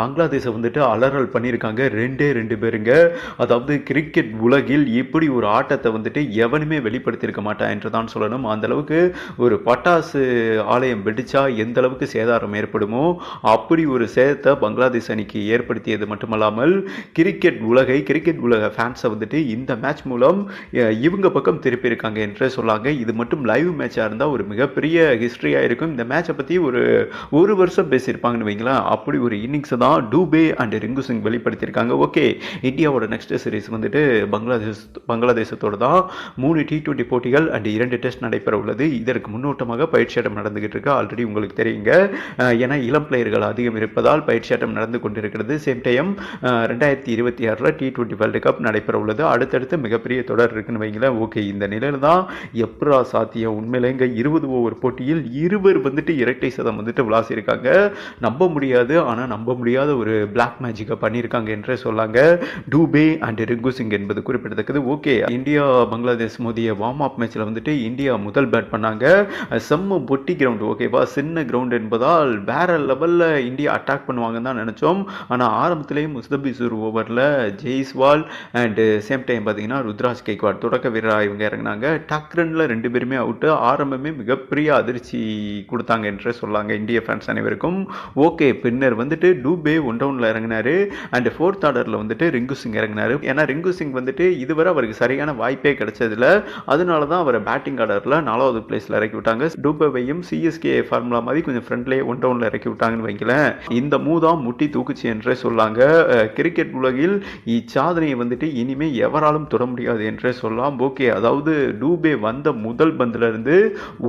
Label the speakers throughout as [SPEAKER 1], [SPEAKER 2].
[SPEAKER 1] பங்களாதேஷை வந்துட்டு அலறல் பண்ணியிருக்காங்க. ரெண்டே ரெண்டு பேருங்க. அதாவது கிரிக்கெட் உலகில் இப்படி ஒரு ஆட்டத்தை வந்துட்டு எவனுமே வெளிப்படுத்தியிருக்க மாட்டான் என்று தான் சொல்லணும். அந்தளவுக்கு ஒரு பட்டாசு ஆலயம் வெடிச்சா எந்த அளவுக்கு சேதாரம் ஏற்படுமோ அப்படி ஒரு சேதத்தை பங்களாதேஷ் அணிக்கு ஏற்படுத்தியது மட்டுமல்லாமல் கிரிக்கெட் உலகை கிரிக்கெட் உலக ஃபேன்ஸை வந்துட்டு இந்த மேட்ச் மூலம் இவங்க பக்கம் திருப்பியிருக்காங்க என்றே சொல்லாங்க. இது மட்டும் லைவ் மேட்சாக இருந்தால் ஒரு மிகப்பெரிய ஹிஸ்ட்ரியாக இருக்கும். இந்த மேட்சை பற்றி ஒரு ஒரு வருஷம் பேசியிருப்பாங்கன்னு வைங்களேன். அப்படி ஒரு இன்னிங்ஸை தான் டூபே அண்ட் ரிங்கு சிங் வெளிப்படுத்தியிருக்காங்க. ஓகே இந்தியாவோட நெக்ஸ்ட் சீரிஸ் வந்துட்டு பங்களாதேஷ் பங்களாதேசத்தோட தான் மூணு டி டுவெண்ட்டி போட்டிகள் அண்ட் இரண்டு டெஸ்ட் நடைபெற உள்ளது. இதற்கு முன்னோட்டமாக பயிற்சியாட்டம் நடந்துகிட்டு இருக்கு. ஆல்ரெடி உங்களுக்கு தெரியுங்க. ஏன்னா இளம் பிளேயர்கள் அதிகம் இருப்பதால் பயிற்சியாட்டம் நடந்து கொண்டிருக்கிறது. சேம் டைம் ரெண்டாயிரத்தி இருபத்தி ஆறில் டி டுவெண்ட்டி வேர்ல்டு கப் நடைபெற உள்ளது. அடுத்தடுத்து மிகப்பெரிய தொடர் இருக்குன்னு வைங்களேன். ஓகே இந்த நிலையில் தான் எப்ரா சாத்தியம்? உண்மையிலேங்க இருபது ஓவர் போட்டியில் இருவர் வந்துட்டு இரட்டை சதம் வந்துட்டு விளாசியிருக்காங்க நம்ப முடியாது. ஆனால் நம்ப முடியாது ஒரு பிளாக் மேஜிக்கை பண்ணியிருக்காங்க என்றே சொல்லாங்க. டூபே அண்ட் ரிங்கு சிங் என்பது குறிப்பிடத்தக்கது. ஓகே இந்தியா பங்களாதேஷ் மோதிய வார்ம் அப் மேட்ச்சில் வந்துட்டு இந்தியா முதல் பேட் பண்ணாங்க. செம்ம பொட்டி கிரவுண்ட் ஓகேவா சின்ன கிரவுண்ட் என்பதால் வேற லெவலில் இந்தியா அட்டாக் பண்ணுவாங்கன்னு தான் நினச்சோம். ஆனால் ஆரம்பத்திலேயே முஸ்தபிசூர் ஓவரில் ஜெய்ஸ்வால் அண்டு சேம் டைம் பார்த்தீங்கன்னா ருத்ராஜ் கெய்க்வாட் தொடக்க வீரராக இவங்க இறங்குனாங்க. டக் ரெண்டு பேருமே அவுட்டு ஆரம்பமே மிகப்பெரிய அதிர்ச்சி கொடுத்தாங்க என்றே சொல்லாங்க இந்திய ஃபேன்ஸ் அனைவருக்கும். ஓகே பின்னர் வந்துட்டு டூபே ஒன் டவுனில் இறங்கினார். அண்ட் ஃபோர்த் ஆர்டரில் வந்துட்டு ரிங்கு சிங் இறங்கினார். ஏன்னா ரிங்கு சிங் வந்துட்டு இதுவரை அவருக்கு சரியான வாய்ப்பே கிடைச்சதில்ல. அதனால தான் அவரை பேட்டிங் ஆர்டரில் நாலாவது பிளேஸில் இறக்கி விட்டாங்க. டூபேவையும் சிஎஸ்கே ஃபார்முலா மாதிரி கொஞ்சம் ஃப்ரெண்ட்லேயே ஒன் டவுனில் இறக்கி விட்டாங்கன்னு வைங்களேன். இந்த மூதான் முட்டி தூக்குச்சு என்றே சொல்லாங்க. கிரிக்கெட் உலகில் இச்சாதனையை வந்துட்டு இனிமேல் எவராலும் தொட முடியாது என்றே சொல்லலாம் ஓகே அதாவது டூபே வந்த முதல் பந்திலிருந்து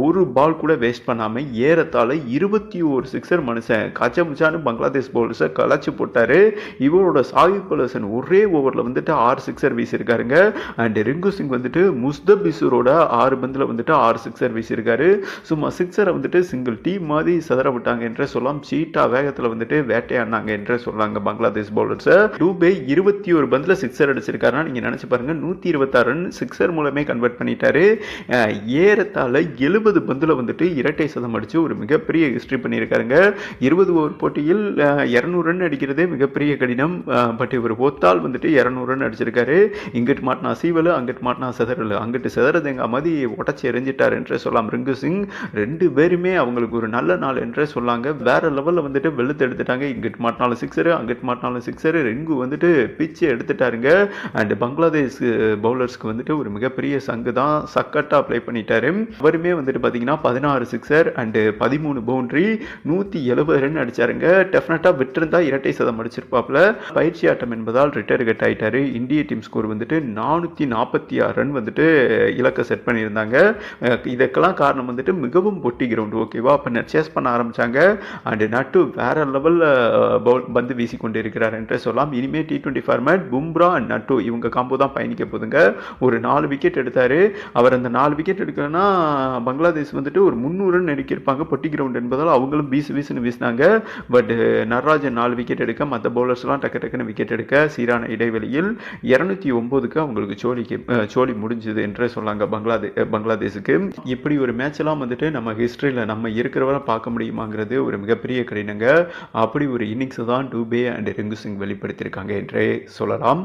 [SPEAKER 1] ஒரு பால் கூட வேஸ்ட் பண்ணாமல் ஏறத்தாழ இருபத்தி ஒரு சிக்ஸர் மனுஷன் கச்சமுச்சான்னு பங்களாதேஷ் பவுலர்ஸை கலாச்சு போட்டாரு. இவரோட சாகிப் பலசன் ஒரே ஓவரில் வந்துட்டு ஆறு சிக்ஸர் வீசியிருக்காருங்க அண்ட் ரிங்கு சிங் வந்துட்டு முஸ்தபிசூரோட ஆறு பந்தில் வந்துட்டு ஆறு சிக்ஸர் வீசியிருக்காரு சும்மா சிக்ஸரை வந்துட்டு சிங்கிள் டீம் மாதிரி சதற விட்டாங்க என்று சொல்லலாம் சீட்டா வேகத்தில் வந்துட்டு வேட்டையாடினாங்க என்று சொல்லாங்க பங்களாதேஷ் பவுலர்ஸை டூபே இருபத்தி ஒரு பந்தில் சிக்ஸர் அடிச்சிருக்காருன்னா நீங்கள் நினச்சி பாருங்க. நூற்றி இருபத்தாறு ரன் சிக்ஸர் மூலமே கன்வெர்ட் பண்ணிட்டாரு. அஹ் ஏறத்தாழ எழுபது பந்தில் வந்துட்டு இரட்டை சதம் அடித்து ஒரு மிகப்பெரிய ஹிஸ்ட்ரி பண்ணியிருக்காருங்க. இருபது ஓவர் போட்டியில் இரநூறு ரன் அடிக்கிறதே மிகப்பெரிய கடினம். பட் இவர் ஒத்தால் வந்துட்டு இரநூறு ரன் அடிச்சிருக்காரு. இங்கிட்டு மாட்டினா சீவல் அங்கிட்டு மாட்டினா செதறல். அங்கிட்டு செதறதுங்க மாதிரி உடச்சி எரிஞ்சிட்டார் என்றே சொல்லலாம். ரிங்கு சிங் ரெண்டு பேருமே அவங்களுக்கு ஒரு நல்ல நாள் என்றே சொல்லாங்க. வேற லெவலில் வந்துட்டு வெளுத்து எடுத்துட்டாங்க. இங்கிட்டு மாட்டினாலும் சிக்ஸரு அங்கிட்டு மாட்டினாலும் சிக்ஸரு ரிங்கு வந்துட்டு பிச்சு எடுத்துட்டாருங்க. அண்ட் பங்களாதேஷ் பவுலர்ஸ்க்கு வந்துட்டு ஒரு மிகப்பெரிய சங்கு தான். சக்கட்டாக ப்ளே பண்ணிட்டாரு. அவருமே வந்துட்டு பார்த்தீங்கன்னா பதினாறு சிக்ஸர் அண்டு பதிமூணு பவுண்டரி நூற்றி எழுபது ரன் அடிச்சாருங்க. டெஃபினட்டாக விட்டிருந்தா இரட்டை சதம் அடிச்சிருப்பாப்ல. பயிற்சி ஆட்டம் என்பதால் ரிட்டையர் கட் ஆயிட்டாரு. இந்திய டீம் ஸ்கோர் வந்துட்டு நானூற்றி நாற்பத்தி ஆறு ரன் வந்துட்டு இலக்கை செட் பண்ணியிருந்தாங்க. இதற்கெல்லாம் காரணம் வந்துட்டு மிகவும் பொட்டி கிரவுண்ட் ஓகேவா அப்போ சேஸ் பண்ண ஆரம்பிச்சாங்க. அண்ட் நட்டு வேற லெவலில் பவுல் பந்து வீசி கொண்டு இருக்கிறார் என்று சொல்லலாம். இனிமேல் T twenty format Bumrah and Nattu இவங்க காம்போ தான் பயணிக்க போதுங்க. ஒரு நாலு விக்கெட் எடுத்தார். அவர் அந்த நாலு விக்கெட் எடுக்கலன்னா பங்களாதேஷ் வந்துட்டு ஒரு முந்நூறு ரன் அடிக்கிருப்பாங்க பொட்டி கிரவுண்ட் என்பதால் அவங்களும் வீசு வீசுன்னு வீசினாங்க. பட் நாலு விக்கெட் எடுக்க மற்ற பவுலர்ஸ்லாம் டக்கு டக்குன்னு விக்கெட் எடுக்க சீரான இடைவெளியில் இரநூத்தி ஒம்போதுக்கு அவங்களுக்கு சோழிக்கு சோழி முடிஞ்சது என்றே சொன்னாங்க பங்களாதே பங்களாதேஷுக்கு. இப்படி ஒரு மேட்ச் எல்லாம் வந்துட்டு நம்ம ஹிஸ்ட்ரியில் நம்ம இருக்கிறவரை பார்க்க முடியுமாங்கிறது ஒரு மிகப்பெரிய கடினங்க. அப்படி ஒரு இன்னிங்ஸை தான் டூபே அண்ட் ரிங்கு சிங் வெளிப்படுத்தியிருக்காங்க என்றே சொல்லலாம்.